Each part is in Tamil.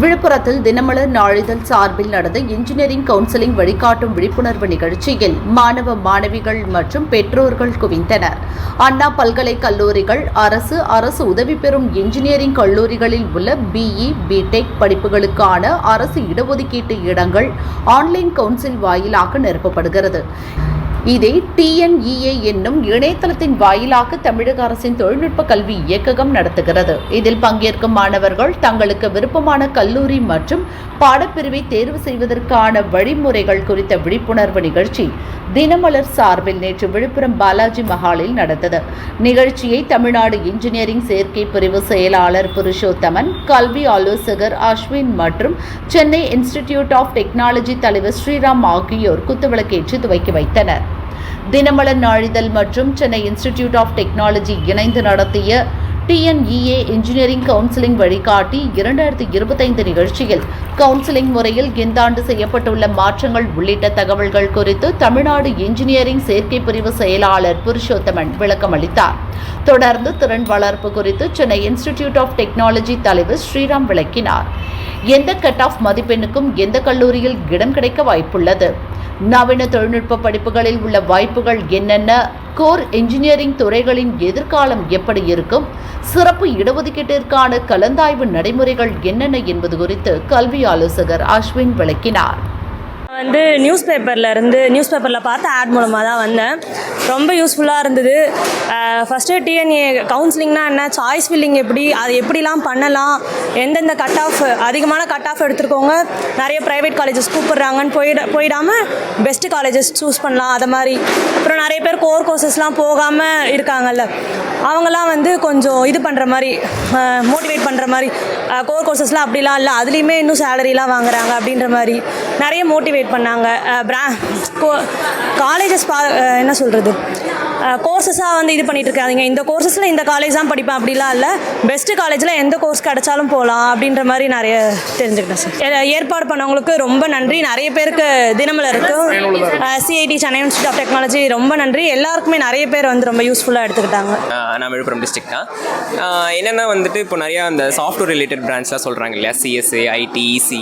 விழுப்புரத்தில் தினமலர் நாளிதழ் சார்பில் நடந்த இன்ஜினியரிங் கவுன்சிலிங் வழிகாட்டும் விழிப்புணர்வு நிகழ்ச்சியில் மாணவ மாணவிகள் மற்றும் பெற்றோர்கள் குவிந்தனர். அண்ணா பல்கலைக்கல்லூரிகள் அரசு அரசு உதவி பெறும் இன்ஜினியரிங் கல்லூரிகளில் உள்ள பிஇ பிடெக் படிப்புகளுக்கான அரசு இடஒதுக்கீட்டு இடங்கள் ஆன்லைன் கவுன்சில் வாயிலாக நிரப்பப்படுகிறது. இதை டிஎன்இஏ என்னும் இணையதளத்தின் வாயிலாக தமிழக அரசின் தொழில்நுட்ப கல்வி இயக்ககம் நடத்துகிறது. இதில் பங்கேற்கும் மாணவர்கள் தங்களுக்கு விருப்பமான கல்லூரி மற்றும் பாடப்பிரிவை தேர்வு செய்வதற்கான வழிமுறைகள் குறித்த விழிப்புணர்வு நிகழ்ச்சி தினமலர் சார்பில் நேற்று விழுப்புரம் பாலாஜி மஹாலில் நடந்தது. நிகழ்ச்சியை தமிழ்நாடு இன்ஜினியரிங் சேர்க்கை பிரிவு செயலாளர் புருஷோத்தமன் கல்வி ஆலோசகர் அஸ்வின் மற்றும் சென்னை இன்ஸ்டிடியூட் ஆஃப் டெக்னாலஜி தலைவர் ஸ்ரீராம் ஆகியோர் குத்துவிளக்கேற்றி துவக்கி வைத்தனர். தினமலர் நாளிதழ் மற்றும் சென்னை இன்ஸ்டிடியூட் ஆஃப் டெக்னாலஜி இணைந்து நடத்திய டிஎன்இஏ இன்ஜினியரிங் கவுன்சிலிங் வழிகாட்டி இரண்டாயிரத்தி இருபத்தைந்து நிகழ்ச்சியில் கவுன்சிலிங் முறையில் இந்த ஆண்டு செய்யப்பட்டுள்ள மாற்றங்கள் உள்ளிட்ட தகவல்கள் குறித்து தமிழ்நாடு இன்ஜினியரிங் சேர்க்கை பிரிவு செயலாளர் புருஷோத்தமன் விளக்கம் அளித்தார். தொடர்ந்து திறன் வளர்ப்பு குறித்து சென்னை இன்ஸ்டிடியூட் ஆஃப் டெக்னாலஜி தலைவர் ஸ்ரீராம் விளக்கினார். எந்த கட் ஆஃப் மதிப்பெண்ணுக்கும் எந்த கல்லூரியில் இடம் கிடைக்க வாய்ப்புள்ளது? நவீன தொழில்நுட்ப படிப்புகளில் உள்ள வாய்ப்புகள் என்னென்ன? கோர் இன்ஜினியரிங் துறைகளின் எதிர்காலம் எப்படி இருக்கும்? சிறப்பு இடஒதுக்கீட்டிற்கான கலந்தாய்வு நடைமுறைகள் என்னென்ன என்பது குறித்து கல்வி ஆலோசகர் அஸ்வின் விளக்கினார். வந்து நியூஸ் பேப்பரில் இருந்து நியூஸ் பேப்பரில் பார்த்து ஆட் மூலமாக தான் வந்தேன். ரொம்ப யூஸ்ஃபுல்லாக இருந்தது. ஃபஸ்ட்டு டிஎன்ஏ கவுன்சிலிங்னா என்ன? சாய்ஸ் ஃபில்லிங் எப்படி? அது எப்படிலாம் பண்ணலாம்? எந்தெந்த கட் ஆஃப் அதிகமான கட் ஆஃப் எடுத்துருக்கவங்க நிறைய ப்ரைவேட் காலேஜஸ் கூப்பிட்றாங்கன்னு போயிட போயிடாமல் பெஸ்ட்டு காலேஜஸ் சூஸ் பண்ணலாம் அதை மாதிரி. அப்புறம் நிறைய பேர் கோர் கோர்சஸ்லாம் போகாமல் இருக்காங்கல்ல. அவங்கெல்லாம் வந்து கொஞ்சம் இது பண்ணுற மாதிரி மோட்டிவேட் பண்ணுற மாதிரி கோர் கோர்சஸ்லாம் அப்படிலாம் இல்லை. அதுலேயுமே இன்னும் சேலரிலாம் வாங்குறாங்க அப்படின்ற மாதிரி. நிறைய மோட்டிவேட் பண்ணாங்க. பிரா காலேஜஸ் பா என்ன சொல்கிறது கோர்சஸாக வந்து இது பண்ணிட்டு இருக்காதீங்க. இந்த கோர்சஸில் இந்த காலேஜ் தான் படிப்பேன் அப்படிலாம் இல்லை. பெஸ்ட்டு காலேஜில் எந்த கோர்ஸ் கிடைச்சாலும் போகலாம் அப்படின்ற மாதிரி நிறைய தெரிஞ்சுக்கிட்டேன் சார். ஏற்பாடு பண்ணவங்களுக்கு ரொம்ப நன்றி. நிறைய பேருக்கு தினமலருக்கும் CIT Chennai institute of technology ரொம்ப நன்றி. எல்லாருக்குமே நிறைய பேர் வந்து ரொம்ப யூஸ்ஃபுல்லாக எடுத்துக்கிட்டாங்க. நான் விழுப்புரம் டிஸ்ட்ரிக்ட் தான். என்னென்னா வந்துட்டு இப்போ நிறையா அந்த சாஃப்ட்வேர் ரிலேட்டட் பிரான்ச்லாம் சொல்கிறாங்க இல்லையா? சிஎஸ்ஏ ஐடி இசி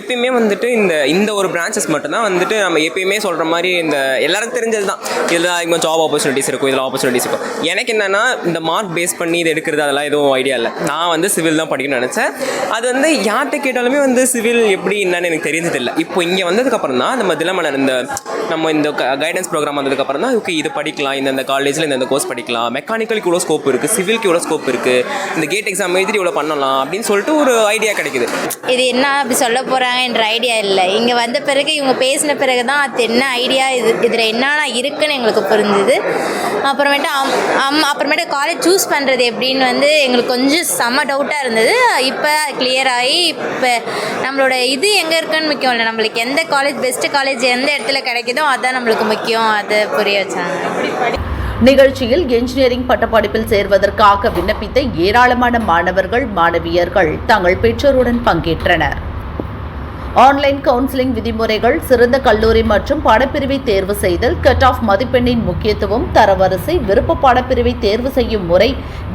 எப்பயுமே வந்துட்டு இந்த இந்த ஒரு பிரான்ச்சஸ் மட்டும்தான் வந்துட்டு நம்ம எப்பயுமே சொல்கிற மாதிரி இந்த எல்லாருக்கும் தெரிஞ்சது தான் இதில் அதிகமாக ஜாப் ஆப்பர்ச்சுனிட்டிஸ் இருக்கும் இதில் ஆப்பர்ச்சுனிட்டிஸ் இருக்கும். எனக்கு என்னென்னா இந்த மார்க் பேஸ் பண்ணி இது எடுக்கிறது அதெல்லாம் எதுவும் ஐடியா இல்லை. நான் வந்து சிவில் தான் படிக்கணும்னு நினச்சேன். அது வந்து யார்கிட்ட கேட்டாலுமே வந்து சிவில் எப்படி என்னன்னு எனக்கு தெரிஞ்சதில்லை. இப்போ இங்கே வந்ததுக்கப்புறம் தான் நம்ம தினமலர் இந்த நம்ம இந்த கைடன்ஸ் ப்ரோக்ராம் வந்ததுக்கப்புறம் தான் ஓகே இது படிக்கலாம் இந்தந்த காலேஜில் இந்த கோர்ஸ் படிக்கலாம் மெக்கானிக்கலுக்கு இவ்வளோ ஸ்கோப் இருக்குது சிவிலுக்கு இவ்வளோ ஸ்கோப் இருக்குது இந்த கேட் எக்ஸாம் எழுதி இவ்வளோ பண்ணலாம் அப்படின்னு சொல்லிட்டு ஒரு ஐடியா கிடைக்குது. இது என்ன அப்படி சொல்ல போகிறாங்கன்ற ஐடியா இல்லை. இங்கே வந்த பிறகு இவங்க பேசின பிறகு தான் அது என்ன ஐடியா இது இதில் என்னென்ன இருக்குன்னு எங்களுக்கு புரிஞ்சுது. அப்புறமேட்டு அம் அம் அப்புறமேட்டு காலேஜ் சூஸ் பண்ணுறது எப்படின்னு வந்து எங்களுக்கு கொஞ்சம் செம்ம டவுட்டாக இருந்தது. இப்போ கிளியர் ஆகி இப்போ நம்மளோட இது எங்கே இருக்குன்னு முக்கியம் இல்லை. நம்மளுக்கு எந்த காலேஜ் பெஸ்ட்டு காலேஜ் எந்த இடத்துல கிடைக்குதோ அதுதான் நம்மளுக்கு முக்கியம். அதை புரிய வச்சாங்க. நிகழ்ச்சியில் இன்ஜினியரிங் பட்டப்படிப்பில் சேர்வதற்காக விண்ணப்பித்த ஏராளமான மாணவர்கள் மாணவியர்கள் தங்கள் பெற்றோருடன் பங்கேற்றனர். ஆன்லைன் கவுன்சிலிங் விதிமுறைகள் சிறந்த கல்லூரி மற்றும் பாடப்பிரிவை தேர்வு செய்தல் கட் ஆஃப் மதிப்பெண்ணின் முக்கியத்துவம் தரவரிசை விருப்ப பாடப்பிரிவை தேர்வு செய்யும் முறை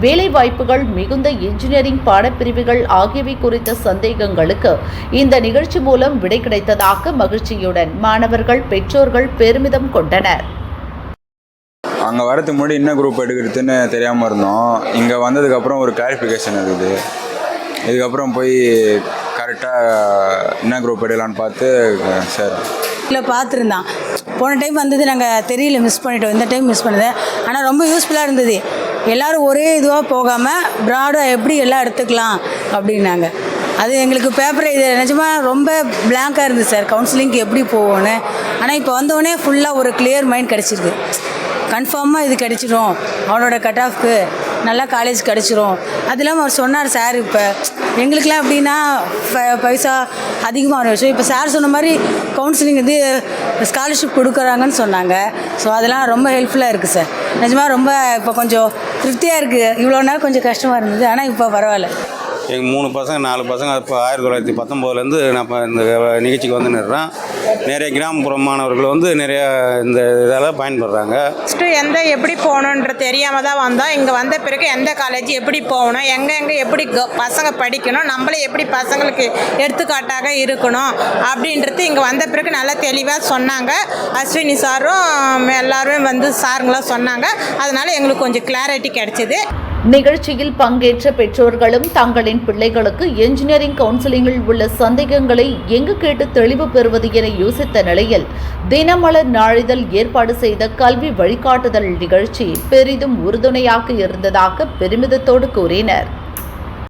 வேலைவாய்ப்புகள் மிகுந்த இன்ஜினியரிங் பாடப்பிரிவுகள் ஆகியவை குறித்த சந்தேகங்களுக்கு இந்த நிகழ்ச்சி மூலம் விடை கிடைத்ததாக மகிழ்ச்சியுடன் மாணவர்கள் பெற்றோர்கள் பெருமிதம் கொண்டனர். அங்கே வரதுக்கு முன்னாடி என்ன குரூப் எடுக்கிறதுன்னு தெரியாமல் இருந்தோம். இங்கே வந்ததுக்கப்புறம் ஒரு கிளாரிஃபிகேஷன் இருக்குது. இதுக்கப்புறம் போய் கரெக்டாக என்ன குரூப் எடுக்கலான்னு பார்த்து சார். இல்லை பார்த்துருந்தான். போன டைம் வந்தது நாங்கள் தெரியல மிஸ் பண்ணிட்டோம். இந்த டைம் மிஸ் பண்ணது ஆனால் ரொம்ப யூஸ்ஃபுல்லாக இருந்தது. எல்லோரும் ஒரே இதுவாக போகாமல் ப்ராடாக எப்படி எல்லாம் எடுத்துக்கலாம் அப்படின்னாங்க. அது எங்களுக்கு பேப்பர் இது நிஜமாக ரொம்ப பிளாங்காக இருந்தது சார் கவுன்சிலிங்க்கு எப்படி போவோன்னு ஆனால் இப்போ வந்தோடனே ஃபுல்லாக ஒரு கிளியர் மைண்ட் கிடச்சிருக்கு கன்ஃபார்மாக இது கிடச்சிடும் அவனோட கட் ஆஃப்க்கு நல்லா காலேஜ் கிடச்சிரும். அது இல்லாமல் அவர் சொன்னார் சார் இப்போ. எங்களுக்கெல்லாம் அப்படின்னா ப- பைசா அதிகமாக வர இப்போ சார் சொன்ன மாதிரி கவுன்சிலிங் இது ஸ்காலர்ஷிப் கொடுக்குறாங்கன்னு சொன்னாங்க. ஸோ அதெல்லாம் ரொம்ப ஹெல்ப்ஃபுல்லாக இருக்குது சார் நிஜமாக ரொம்ப இப்போ கொஞ்சம் திருப்தியாக இருக்குது இவ்வளோ நாள் கொஞ்சம் கஷ்டமாக இருந்தது. ஆனால் இப்போ பரவாயில்ல. எங்கள் மூணு பசங்க நாலு பசங்க இப்போ ஆயிரத்தி தொள்ளாயிரத்தி பத்தொம்போதுலேருந்து நான் இப்போ இந்த நிகழ்ச்சிக்கு வந்து நிறுறேன் நிறைய கிராமப்புற மாணவர்கள் வந்து நிறைய இந்த இதால் பயன்படுறாங்க. ஃபஸ்ட்டு எந்த எப்படி போகணுன்ற தெரியாமல் தான் வந்தோம். இங்கே வந்த பிறகு எந்த காலேஜ் எப்படி போகணும் எங்கே எங்கே எப்படி க- பசங்க படிக்கணும் நம்மளே எப்படி பசங்களுக்கு எடுத்துக்காட்டாக இருக்கணும் அப்படின்றது இங்கே வந்த பிறகு நல்லா தெளிவாக சொன்னாங்க. அஸ்வினி சாரும் எல்லாரும் வந்து சாருங்களாம் சொன்னாங்க. அதனால் எங்களுக்கு கொஞ்சம் கிளாரிட்டி கிடச்சிது. நிகழ்ச்சியில் பங்கேற்ற பெற்றோர்களும் தங்களின் பிள்ளைகளுக்கு என்ஜினியரிங் கவுன்சிலிங்கில் உள்ள சந்தேகங்களை எங்கு கேட்டு தெளிவு பெறுவது என யோசித்த நிலையில் தினமலர் நாளிதழ் ஏற்பாடு செய்த கல்வி வழிகாட்டுதல் நிகழ்ச்சி பெரிதும் உறுதுணையாக இருந்ததாக பெருமிதத்தோடு கூறினர்.